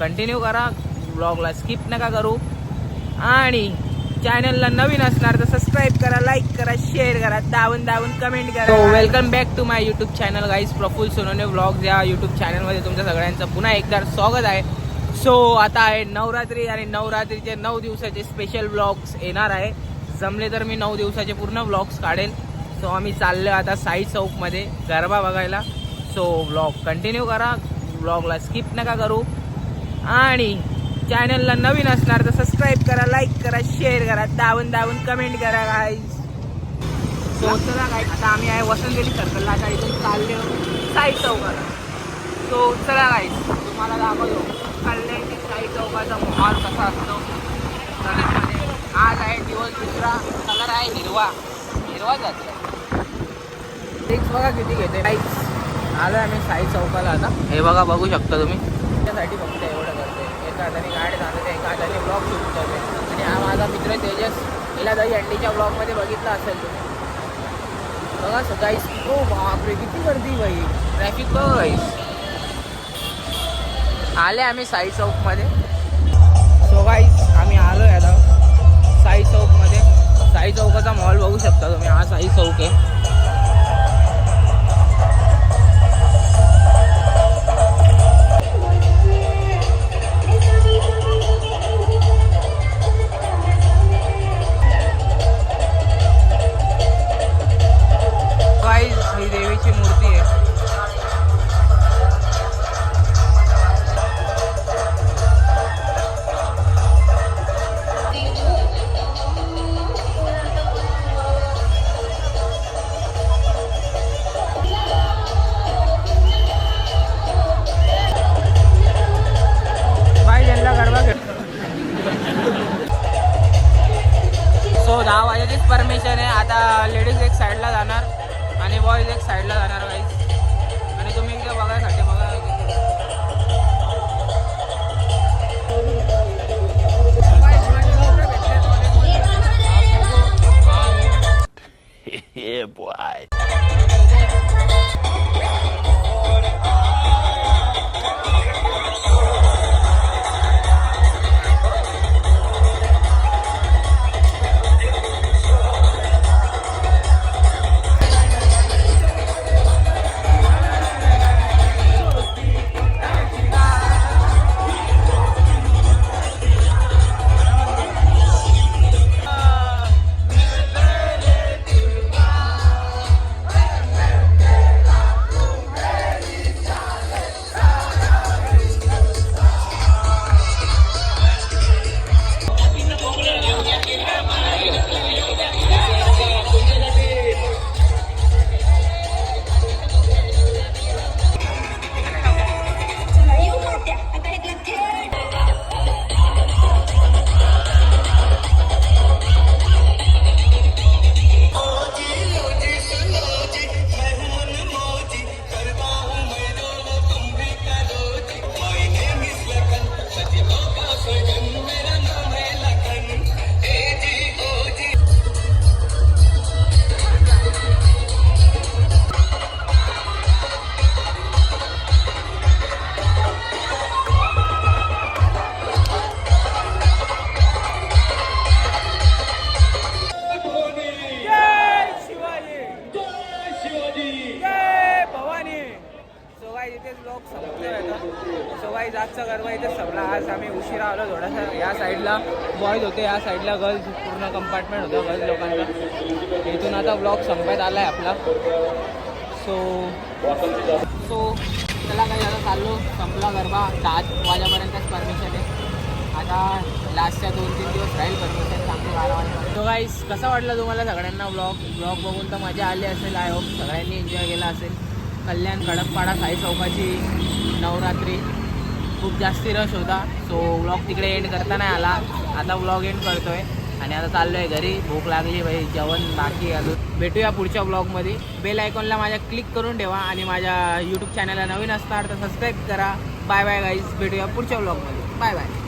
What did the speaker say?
Continue करा. ब्लॉगला skip नका करू. आणि चॅनलला नवीन असणार तर सबस्क्राईब करा लाईक करा शेअर करा दावून दावून कमेंट करा. Welcome back to my YouTube channel guys Praful Sonone blog या युट्यूब चॅनलमध्ये तुमच्या सगळ्यांचं पुन्हा एकदा स्वागत आहे. सो आता आहे नवरात्री आणि नवरात्रीचे नऊ दिवसाचे स्पेशल ब्लॉग्स येणार आहे. जमले तर मी नऊ दिवसाचे पूर्ण ब्लॉग्स काढेल. सो आम्ही चाललो आता साई चौकमध्ये गरबा बघायला. सो ब्लॉग कंटिन्यू करा. ब्लॉगला स्किप नका करू. आणि चॅनलला नवीन असणार तर सबस्क्राईब करा लाईक करा शेअर करा दावून दावून कमेंट करा गाईज सो चला काय आता आम्ही आहे वसंतदेवी सर्कलला आता इथून चालले साई चौकाला. सो चला गाईज तुम्हाला दाखवतो. चालले की साई चौकाचा माहोल कसा असतो. आज आहे दिवस दुसरा. कलर आहे हिरवा. हिरवा जातला टेक्स बघा किती घेते बाईक्स आलो आम्ही साई चौकाला आता. हे बघा बघू शकता तुम्ही. त्यासाठी फक्त एवढं. हाताने गाडी चालवते एका हाताने ब्लॉग शूट आहे आणि हा माझा मित्र तेजस. हिला दही अंडीच्या ब्लॉगमध्ये बघितला असेल तुम्ही. बघा सकाळी हो बापरे किती गर्दी बाई. ट्रॅफिक बघ गाईस आले आम्ही साई चौकमध्ये सो गाईस आम्ही आलो आहे आता साई चौकमध्ये साई चौकाचा मॉल बघू शकता तुम्ही. हा साई चौक आहे. सो दहा वाजेचीच परमिशन आहे. आता लेडीज एक साईडला जाणार आणि बॉईज एक साईडला जाणार गाईज आणि तुम्ही इथे बघायसाठी बघा. Yeah, boy. गाईज इथेच लोक संपले आता. सो गाईज आजचा गरबा इथेच संपला आज आम्ही उशिरा आलो थोडासा. या साईडला बॉईज होते या साईडला गर्ल्स पूर्ण कंपार्टमेंट होतं गर्ल्स लोकांचा. इथून आता ब्लॉग संपत आला आहे आपला. सो सो चला काही आता चाललो. संपला गरबा. दहा वाजेपर्यंतच परमिशन आहे. आता लास्टच्या दोन तीन दिवस राहील परमिशन चांगली बारा वाजेपर्यंत. सो गाईस कसा वाटला तुम्हाला सगळ्यांना ब्लॉग ब्लॉग बघून तर मजा आली असेल आय होप सगळ्यांनी एन्जॉय केला असेल. कल्याण कडकपाडा साई चौकाची नवरात्री. खूप जास्ती रश होता. सो व्लॉग तिकडे एंड करता नाही आला. आता व्लॉग एंड करतोय. आणि आता चाललो आहे घरी. भूक लागली भाई. जेवण बाकी अजून. भेटूया पुढच्या ब्लॉगमध्ये बेल आयकॉनला माझ्या क्लिक करून ठेवा आणि माझ्या यूट्यूब चॅनलला नवीन असणार तर सबस्क्राईब करा. बाय बाय गाईज भेटूया पुढच्या ब्लॉगमध्ये बाय बाय